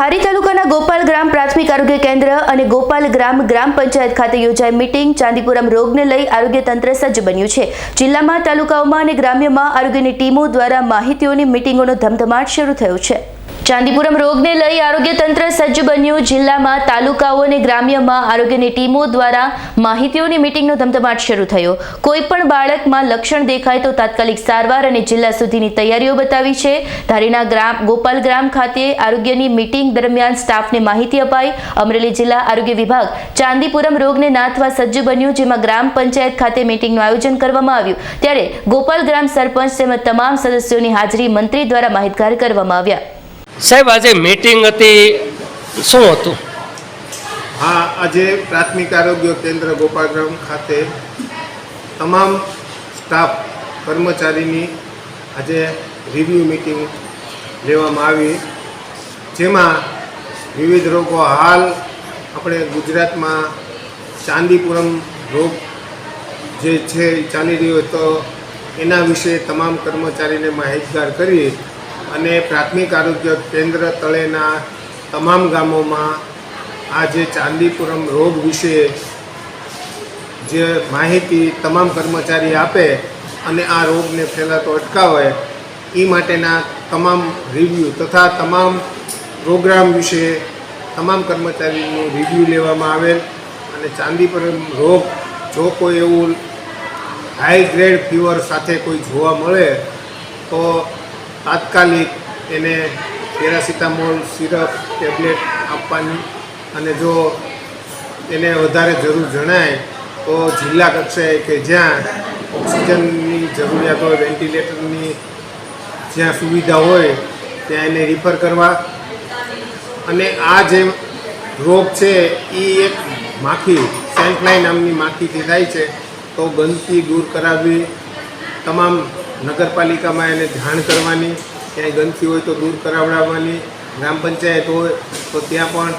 ધારી તાલુકાના ગોપાલ ગ્રામ પ્રાથમિક આરોગ્ય કેન્દ્ર અને ગોપાલ ગ્રામ ગ્રામ પંચાયત ખાતે યોજાઈ મીટિંગ ચાંદીપુરમ રોગને લઈ આરોગ્ય તંત્ર સજ્જ બન્યું છે. જિલ્લામાં, તાલુકાઓમાં અને ગ્રામ્યમાં આરોગ્યની ટીમો દ્વારા માહિતીઓની મીટિંગોનો ધમધમાટ શરૂ થયો છે. ચાંદીપુરમ રોગને લઈ આરોગ્ય તંત્ર સજ્જ બન્યું. જિલ્લામાં તાલુકાઓ અને ગ્રામ્યમાં આરોગ્યની ટીમો દ્વારા માહિતીઓની મિટિંગનો ધમધમાટ શરૂ થયો. કોઈ પણ બાળકમાં લક્ષણ દેખાય તો તાત્કાલિક સારવાર અને જિલ્લા સુધીની તૈયારીઓ બતાવી છે. ધારીના ગ્રામ, ગોપાલ ગ્રામ ખાતે આરોગ્યની મિટિંગ દરમિયાન સ્ટાફને માહિતી અપાઈ. અમરેલી જિલ્લા આરોગ્ય વિભાગ ચાંદીપુરમ રોગને નાથવા સજ્જ બન્યું, જેમાં ગ્રામ પંચાયત ખાતે મિટિંગનું આયોજન કરવામાં આવ્યું. ત્યારે ગોપાલ ગ્રામ સરપંચ તેમજ તમામ સદસ્યોની હાજરી મંત્રી દ્વારા માહિતગાર કરવામાં આવ્યા. સાહેબ, આજે મીટિંગ હતી. શું હતું? હા, આજે પ્રાથમિક આરોગ્ય કેન્દ્ર ગોપાલગ્રામ ખાતે તમામ સ્ટાફ કર્મચારીની આજે રિવ્યૂ મિટિંગ લેવામાં આવી. જેમાં વિવિધ રોગો હાલ આપણે ગુજરાતમાં ચાંદીપુરમ રોગ જે છે ચાલી રહ્યો તો એના વિશે તમામ કર્મચારીને માહિતગાર કરી અને પ્રાથમિક આરોગ્ય કેન્દ્ર તળેના તમામ ગામોમાં આ જે ચાંદીપુરમ રોગ વિશે જે માહિતી તમામ કર્મચારી આપે અને આ રોગને ફેલાતો અટકાવે એ માટેના તમામ રિવ્યૂ તથા તમામ પ્રોગ્રામ વિશે તમામ કર્મચારીનું રિવ્યૂ લેવામાં આવેલ અને ચાંદીપુરમ રોગ જો કોઈ એવું હાઈ ગ્રેડ ફીવર સાથે કોઈ જોવા મળે, તો તાત્કાલિક એને પેરાસિટામોલ સિરપ, ટેબ્લેટ આપવાની અને જો એને વધારે જરૂર જણાય, તો જિલ્લા કક્ષાએ કે જ્યાં ઓક્સિજનની જરૂરિયાત હોય, વેન્ટિલેટરની જ્યાં સુવિધા હોય, ત્યાં એને રિફર કરવા. અને આ જે રોગ છે, એ એક માખી સેન્ટલાઈ નામની માખીથી થાય છે, તો ગંદકી દૂર કરાવવી તમામ નગરપાલિકામાં એને જાણ કરવાની, ક્યાંય ગંદકી હોય તો દૂર કરાવડાવવાની, ગ્રામ પંચાયત હોય તો ત્યાં પણ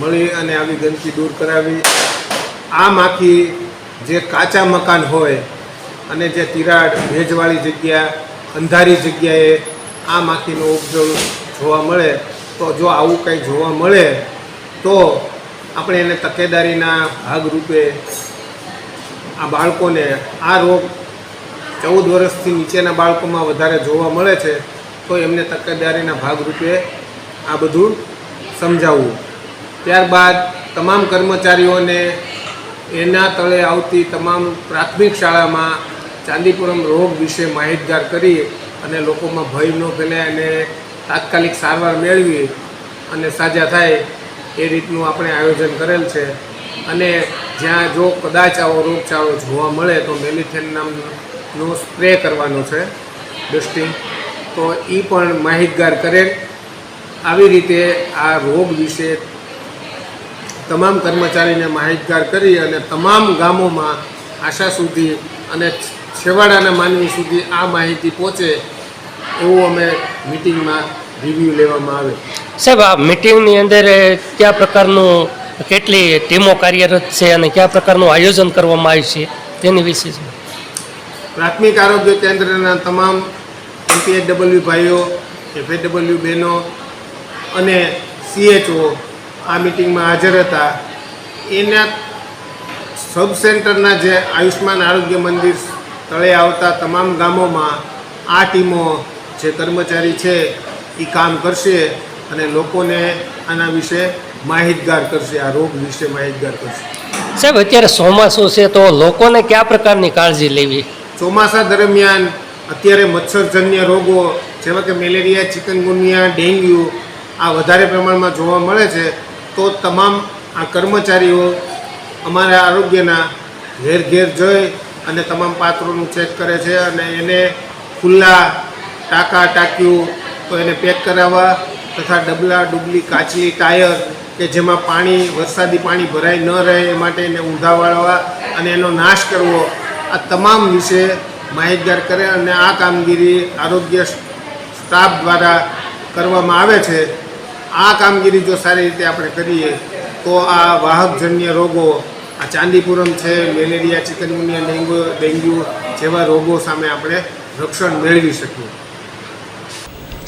મળી અને આવી ગંદકી દૂર કરાવી. આ માખી જે કાચા મકાન હોય અને જે તિરાડ ભેજવાળી જગ્યા, અંધારી જગ્યાએ આ માખીનો ઉપજળ જોવા મળે, તો જો આવું કંઈ જોવા મળે, તો આપણે એને તકેદારીના ભાગરૂપે આ બાળકોને આ રોગ ચૌદ વર્ષથી નીચેના બાળકોમાં વધારે જોવા મળે છે, તો એમને તકેદારીના ભાગરૂપે આ બધું સમજાવવું. ત્યારબાદ તમામ કર્મચારીઓને એના તળે આવતી તમામ પ્રાથમિક શાળામાં ચાંદીપુરમ રોગ વિશે માહિતગાર કરી અને લોકોમાં ભય ન ફેલાય અને તાત્કાલિક સારવાર મેળવી અને સાજા થાય એ રીતનું આપણે આયોજન કરેલ છે. અને જ્યાં જો કદાચ આવો રોગચાળો જોવા મળે તો મેલિથેન નામનો સ્પ્રે કરવાનો છે ડસ્ટિંગ તો એ પણ માહિતગાર કરેલ આવી રીતે આ રોગ વિશે તમામ કર્મચારીને માહિતગાર કરી અને તમામ ગામોમાં આશા સુધી અને છેવાડાના માનવી સુધી આ માહિતી પહોંચે એવું અમે મિટિંગમાં રિવ્યૂ લેવામાં આવે. સાહેબ, આ મીટિંગની અંદર કયા પ્રકારનું, કેટલી ટીમો કાર્યરત છે અને કયા પ્રકારનું આયોજન કરવામાં આવ્યું છે તેની વિશે છે પ્રાથમિક આરોગ્ય કેન્દ્રના તમામ એમપીએચડબલ્યુ ભાઈઓ, એફએચડબલ્યુ બહેનો અને સીએચઓ આ મિટિંગમાં હાજર હતા. એના સબ સેન્ટરના જે આયુષ્માન આરોગ્ય મંદિર તળે આવતા તમામ ગામોમાં આ ટીમો જે કર્મચારી છે એ કામ કરશે અને લોકોને આના વિશે માહિતગાર કરશે, આ રોગ વિશે માહિતગાર કરશે. સાહેબ, અત્યારે ચોમાસું છે તો લોકોને કયા પ્રકારની કાળજી લેવી? ચોમાસા દરમિયાન અત્યારે મચ્છરજન્ય રોગો, જેવા કે મેલેરિયા, ચિકનગુનિયા, ડેન્ગ્યુ, આ વધારે પ્રમાણમાં જોવા મળે છે, તો તમામ આ કર્મચારીઓ અમારા આરોગ્યના ઘેર ઘેર જઈ અને તમામ પાત્રોનું ચેક કરે છે અને એને ખુલ્લા ટાંકા ટાંક્યું તો એને પેક કરાવવા તથા ડબલા, ડુબલી, કાચી ટાયર કે જેમાં પાણી, વરસાદી પાણી ભરાઈ ન રહે એ માટે એને ઊંધા વાળવા અને એનો નાશ કરવો આ તમામ વિશે માહિતગાર કરે અને આ કામગીરી આરોગ્ય સ્ટાફ દ્વારા કરવામાં આવે છે. આ કામગીરી જો સારી રીતે આપણે કરીએ, તો આ વાહકજન્ય રોગો, આ ચાંદીપુરમ છે, મેલેરિયા, ચિકનગુનિયા, ડેન્ગ્યુ ડેન્ગ્યુ જેવા રોગો સામે આપણે રક્ષણ મેળવી શકીએ.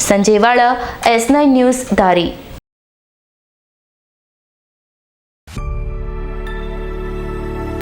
સંજય વાળા એસ નાઇન ન્યૂઝ ધારી.